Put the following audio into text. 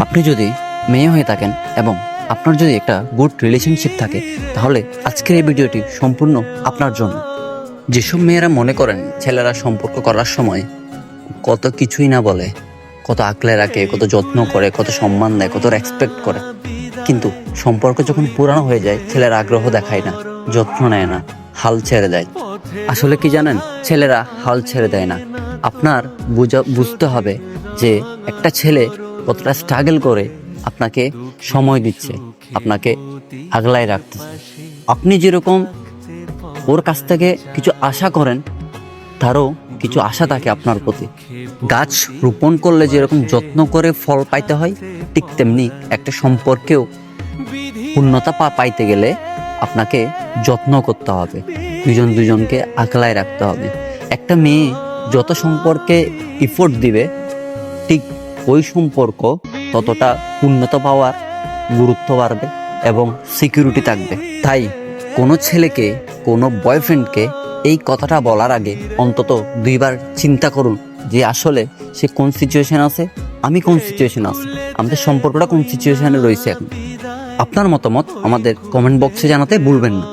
আপনি যদি মেয়ে হয়ে থাকেন এবং আপনার যদি একটা গুড রিলেশনশিপ থাকে, তাহলে আজকের এই ভিডিওটি সম্পূর্ণ আপনার জন্য। যেসব মেয়েরা মনে করেন ছেলেরা সম্পর্ক করার সময় কত কিছুই না বলে, কত আকলে রাখে, কত যত্ন করে, কত সম্মান দেয়, কত রেসপেক্ট করে। কিন্তু সম্পর্ক যখন পুরানো হয়ে যায়, ছেলেরা আগ্রহ দেখায় না, যত্ন নেয় না, হাল ছেড়ে দেয়। আসলে কি জানেন? ছেলেরা হাল ছেড়ে দেয় না। আপনার বুঝা বুঝতে হবে যে একটা ছেলে কতটা স্ট্রাগল করে আপনাকে সময় দিচ্ছে, আপনাকে আগলায় রাখতেছে। আপনি যেরকম ওর কাছ থেকে কিছু আশা করেন, তারও কিছু আশা থাকে আপনার প্রতি। গাছ রোপণ করলে যেরকম যত্ন করে ফল পাইতে হয়, ঠিক তেমনি একটা সম্পর্কেও পূর্ণতা পাইতে গেলে আপনাকে যত্ন করতে হবে। দুজন দুজনকে আগলায় রাখতে হবে। একটা মেয়ে যত সম্পর্কে ইফোর্ট দিবে, ঠিক ওই সম্পর্ক ততটা উন্নত পাওয়ার গুরুত্ব বাড়বে এবং সিকিউরিটি থাকবে। তাই কোনো ছেলেকে, কোনো বয়ফ্রেন্ডকে এই কথাটা বলার আগে অন্তত দুইবার চিন্তা করুন যে আসলে সে কোন সিচুয়েশন আছে, আমি কোন সিচুয়েশন আছে, আমাদের সম্পর্কটা কোন সিচুয়েশনে রয়েছে এখন। আপনার মতামত আমাদের কমেন্ট বক্সে জানাতে ভুলবেন না।